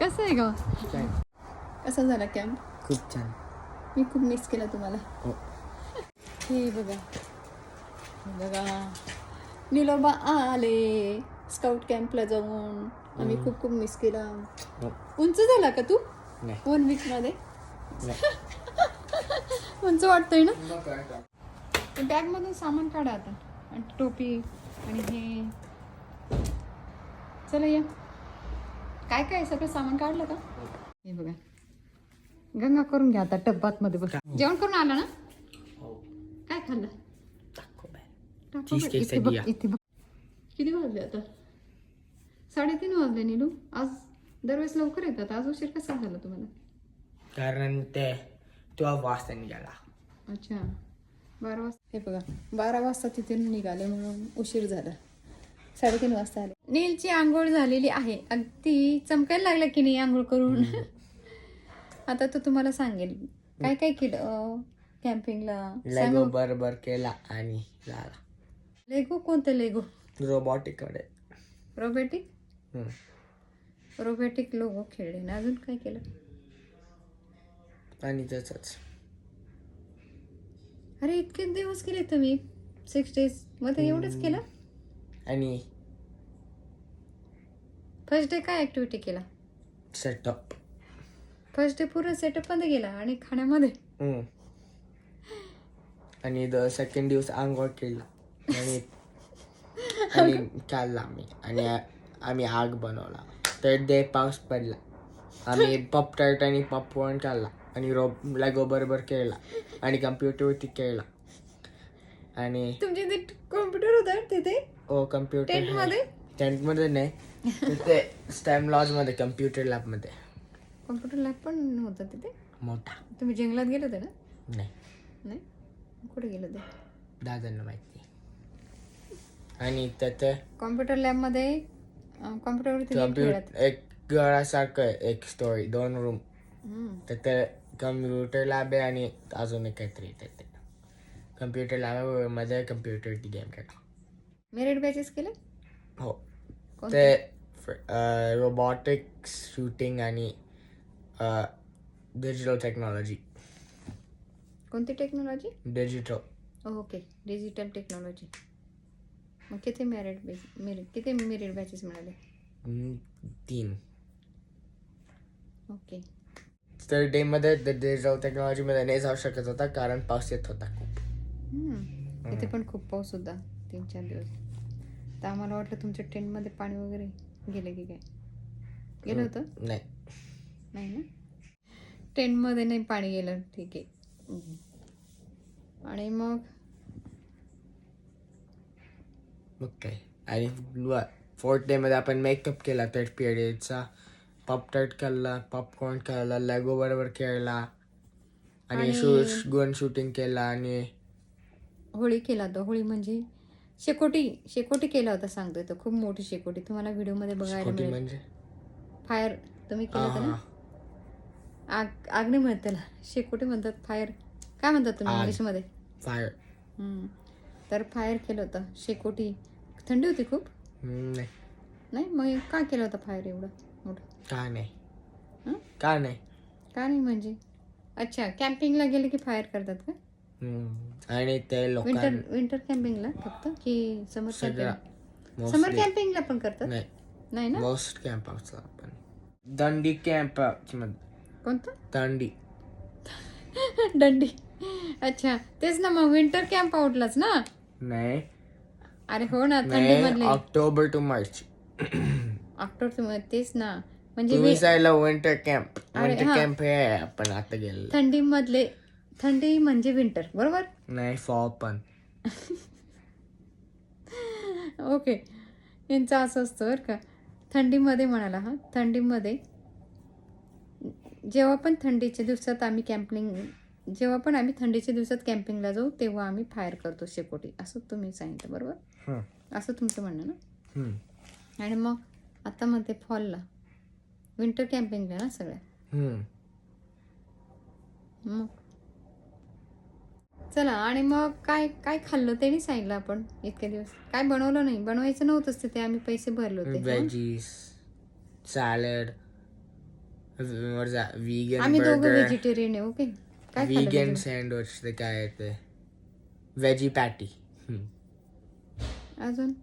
कसं आहे ग? कसा झाला कॅम्प खूप छान. मी खूप मिस केला तुम्हाला. हो. हे बघा. बघा. निलोबा आले. स्काउट कॅम्पला जाऊन आम्ही खूप खूप मिस केला. हो. उंच झाला का तू? नाही. वन वीकमध्ये? नाही. उंच वाटतंय ना? बॅग मधून सामान काढा आता. आणि टोपी आणि हे. चला या. काय काय सगळं सामान काढलं का? हे बघा. गंगा करून घ्या आता टब्बात मध्ये बघा जेवण करून आला ना? काय खाल्लं? इथे बघ. इथे किती वाजले आता? साडेतीन वाजले नीलू. आज दरवेळेस लवकर येतात. आज उशीर कसा झाला तुम्हाला? कारण ते ट्वेल्व वाजता निघाला. अच्छा. बारा वाजता. हे बघा बारा वाजता तिथे निघाले म्हणून उशीर झाला. साडेतीन वाजता आले. नीलची आंघोळ झालेली आहे. अगदी चमकायला लागलं की नाही आंघोळ करून? आता तो तुम्हाला सांगेल. काय काय केलं कॅम्पिंगला लेगो बरोबर केला आणि झाला. लेगो कोणते लेगो रोबोटिककडे. रोबोटिक. रोबोटिक लोगो खेळले ना? अजून काय केलं? आणि तसंच अरे इतके दिवस केले तुम्ही. सिक्स डेजमध्ये एवढंच केलं? आणि? फर्स्ट डे काय ऍक्टिव्हिटी केला? सेटअप फर्स्ट डे पूर्ण सेटअपमध्ये गेला आणि खाण्यामध्ये? आणि द सेकंड दिवस आंघोळ केला. आणि आणि चालला आम्ही. आणि आ- आम्ही आग बनवला. थर्ड डे पाऊस पडला. आम्ही पप टार्ट आणि पॉपकॉर्न खाल्ला आणि रो लेगो बरोबर खेळला आणि कम्प्युटरवरती खेळला. आणि तुमच्या इथे कॉम्प्युटर होता तिथे? ओ कम्प्युटर टेंटमध्ये? टेंटमध्ये नाही. तिथे स्टॅम लॉजमध्ये कम्प्युटर लॅबमध्ये कॉम्प्युटर लॅब पण होता तिथे? मोठा. तुम्ही जंगलात गेले होते ना? नाही. नाही? कुठे गेले होते? दादांना माहिती आणि त्याचं कॉम्प्युटर लॅबमध्ये कॉम्प्युटरवरती कम्प्युटर खेळत. एक घरासारखं आहे, एक स्टोरी दोन रूम हम्म. तर ते कम्प्युटर लॅब आहे आणि अजून एक काहीतरी आहे ते. कम्प्युटर लॅबमध्ये कम्प्युटरची गेम खेळा मेरिट बॅचेस केले? हो? ते रोबोटिक्स शूटिंग आणि डिजिटल टेक्नॉलॉजी कोणती technology digital okay digital technology मग किती मेरिट मेरिट किती मेरिट बॅचेस मिळाले? तीन. ओके तर डे मध्ये डिजिटल टेक्नॉलॉजीमध्ये नाही जाऊ शकत होता कारण पाऊस येत होता खूप. हम्म. इथे पण खूप पाऊस होता तीन चार दिवस. तर आम्हाला वाटलं तुमच्या टेंटमध्ये पाणी वगैरे गेलं की काय? गेलं होतं? नाही. नाही ना? टेंटमध्ये नाही पाणी गेलं ठीक आहे. आणि मग? मग काय? आणि फोर्थ डे मध्ये आपण मेकअप केला थर्ड पिरियडचा पॉप टार्ट खाल्ला पॉपकॉर्न खाल्ला लेगो बरोबर खेळला आणि शूट गन शूटिंग केला आणि होळी केला होता. होळी म्हणजे शेकोटी शेकोटी केला होता सांगतोय तो. खूप मोठी शेकोटी. तुम्हाला व्हिडिओमध्ये बघायला मिळेल. म्हणजे? फायर तुम्ही केलं होतं ना? आग आग नाही म्हणत त्याला. शेकोटी म्हणतात फायर काय म्हणतात तुम्ही आग. इंग्लिशमध्ये? फायर हम्म. तर फायर केलं होतं. शेकोटी. थंडी होती खूप? नाही. नाही मग का केलं होतं फायर एवढं? मोठं. का नाही. हं? का नाही. का नाही म्हणजे? अच्छा कॅम्पिंगला गेले की फायर करतात का? हम्म. आणि ते विंटर लोकांना विंटर कॅम्पिंगला फक्त की समर कॅम्पिंग समर कॅम्पिंगला पण करतात? नाही. नाही ना? मोस्ट कॅम्प आपण दंडी कॅम्प कोणतं? दंडी. दंडी. अच्छा तेच ना मग विंटर कॅम्प आउटलाच ना? नाही. अरे हो ना नाही थंडीमधले. October to March. ऑक्टोबर तेच ना. म्हणजे तुम्ही जायला विंटर कॅम्प अरे, विंटर हा. कॅम्प हे आहे आपण आता गेलेलो. थंडीमधले थंडी म्हणजे विंटर बरोबर? नाही फॉल पण. ओके. यांचं असं असतं बरं का. थंडीमध्ये म्हणाला हा. थंडीमध्ये जेव्हा पण थंडीच्या दिवसात आम्ही कॅम्पिंग जेव्हा पण आम्ही थंडीच्या दिवसात कॅम्पिंगला जाऊ तेव्हा आम्ही फायर करतो शेकोटी. असं तुम्ही सांगितलं बरोबर. असं तुमचं म्हणणं ना. आणि मग आता म्हणते फॉलला विंटर कॅम्पिंगला ना सगळ्या. मग. चला आणि मग काय काय खाल्लं ते नाही सांगितलं आपण इतके दिवस? काय बनवलं नाही? बनवायचं नव्हतंच ते आम्ही पैसे भरले होते वेजीस सॅलड व्हीगन आम्ही दोघं व्हेजिटेरियन आहे ओके काय व्हीगन? सँडविच ते काय ते? व्हेजी पॅटी अजून?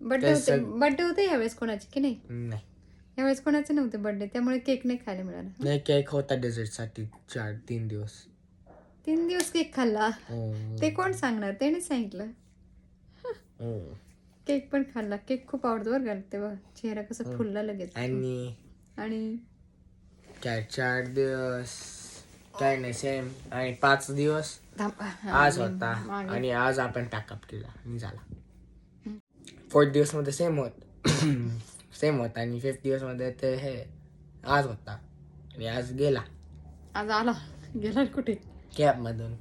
बर्थडे होते होते यावेळेस कोणाचे की नाही? नाही. यावेळेस कोणाचे नव्हते बर्थडे त्यामुळे केक नाही खायला मिळाला. नाही केक होता डेझर्टसाठी चार तीन दिवस. तीन दिवस केक खाल्ला. हो. ते कोण सांगणार? त्याने सांगितलं. हो. केक पण खाल्ला. केक खूप आवडतो बरं का तेव्हा. चेहरा कसा फुलला लगेच. आणि आणि? काय चार दिवस. काय नाही सेम आणि पाच दिवस. थांब, हा, आज होता. मागे. आणि आज आपण पॅकअप केला. आणि झाला. फोर्थ दिवसमध्ये सेम होत सेम होता आणि फिफ्थ दिवसमध्ये ते हे आज होता आणि आज गेला आज आला गेला कुठे कॅब मधून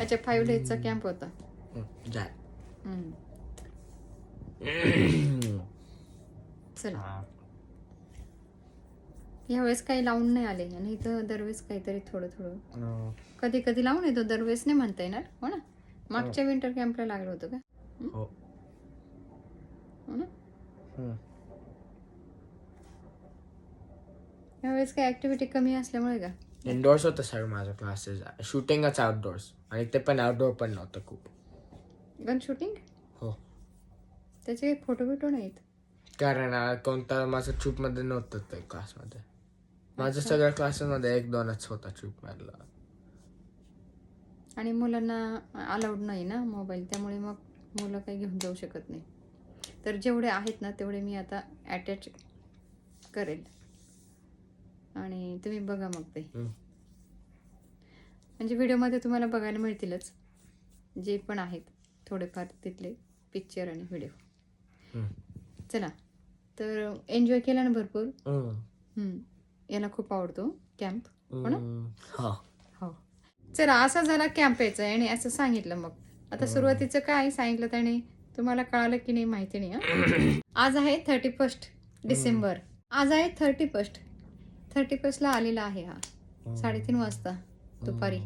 अच्छा फाईव्ह डेजचा कॅम्प होता हम्म. हम्म. चला यावेळेस काही लावून नाही आले आणि इथं दरवेळेस काहीतरी थोडं थोडं अं, कधी कधी लावून येतो दरवेळेस नाही म्हणता येणार हो ना मागच्या विंटर कॅम्पला लागलं होतं का हो ना हम्म. यावेळेस काही ऍक्टिव्हिटी कमी असल्यामुळे का? इंडोर्स होतं सर माझं क्लासेस शूटिंगच आउटडोर्स आणि ते पण आउटडोर पण नव्हतं खूप. गन शूटिंग हो. त्याचे फोटो बिटो नाहीत? कारण कोणता माझं ट्यूबमध्ये नव्हतं ते क्लासमध्ये माझं सगळ्या क्लासेसमध्ये एक दोनच होता ट्यूब मधला आणि मुलांना अलाउड नाही ना मोबाईल त्यामुळे मग मुलं काही घेऊन जाऊ शकत नाही. तर जेवढे आहेत ना तेवढे मी आता अटॅच करेल. आणि तुम्ही बघा मग ते. म्हणजे व्हिडिओमध्ये तुम्हाला बघायला मिळतीलच जे पण आहेत थोडेफार तिथले पिक्चर आणि व्हिडिओ. चला तर एन्जॉय केला ना भरपूर. याला खूप आवडतो कॅम्प हो. हो. हो. चला असा झाला कॅम्प यायचा आणि असं सांगितलं मग. आता सुरुवातीचं काय सांगितलं त्याने? तुम्हाला कळालं की नाही माहिती नाही हं? आज आहे थर्टी फर्स्ट डिसेंबर. आज आहे थर्टी फर्स्ट थर्टी फर्स्टला आलेला आहे हा. साडेतीन वाजता दुपारी.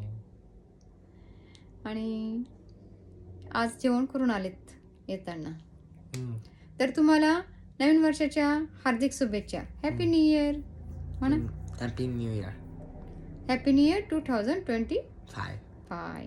आणि आज जेवण करून आलेत येताना. तर तुम्हाला नवीन वर्षाच्या हार्दिक शुभेच्छा. हॅपी न्यू इयर हो ना? Happy new year happy new year two thousand twenty five five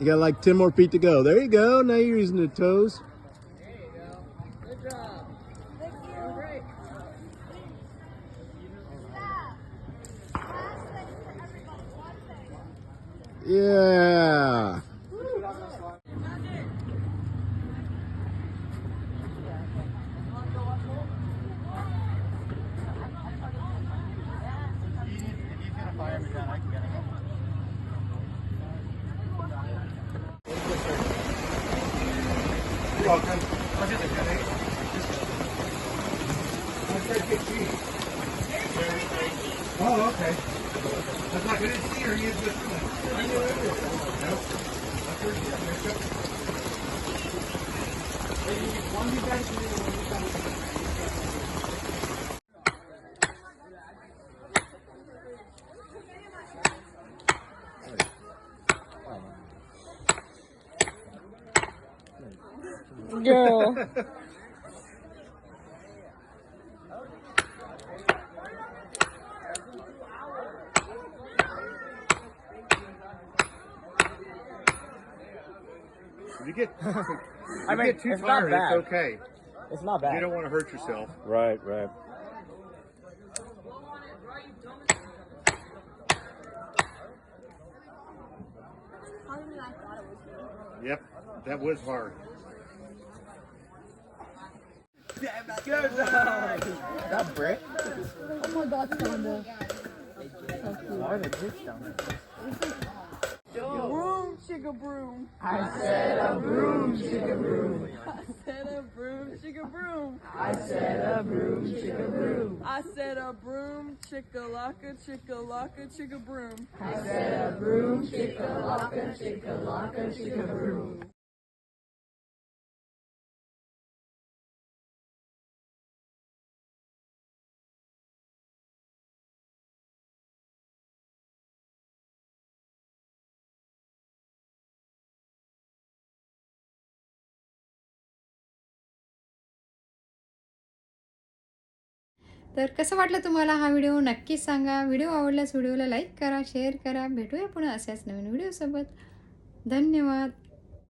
You got like 10 more feet to go. There you go. Now you're using the toes. There you go. Good job. Thank you. Great. Yeah. Falcon. What is it, Kenny? Oh, okay. That's not good to see her. You just. I knew everything. Nope. That's her. One of you guys. You get, you I mean, get too it's tired, it's okay. It's not bad. You don't want to hurt yourself. Right, right. Yep, that was hard. That brick? Oh my god, Thunder. Why the kids down there? Broom, chicka broom. I said a broom, chicka broom. I said a broom, chicka broom. I said a broom, chicka broom. I said a broom, chicka locka, chicka locka, chicka broom. I said a broom, chicka locka, chicka locka, chicka broom. तर कसं वाटलं तुम्हाला हा video? नक्कीच सांगा. Video आवडल्यास व्हिडिओला like करा शेअर करा. भेटूया पुन्हा अशाच नवीन व्हिडिओसोबत. धन्यवाद.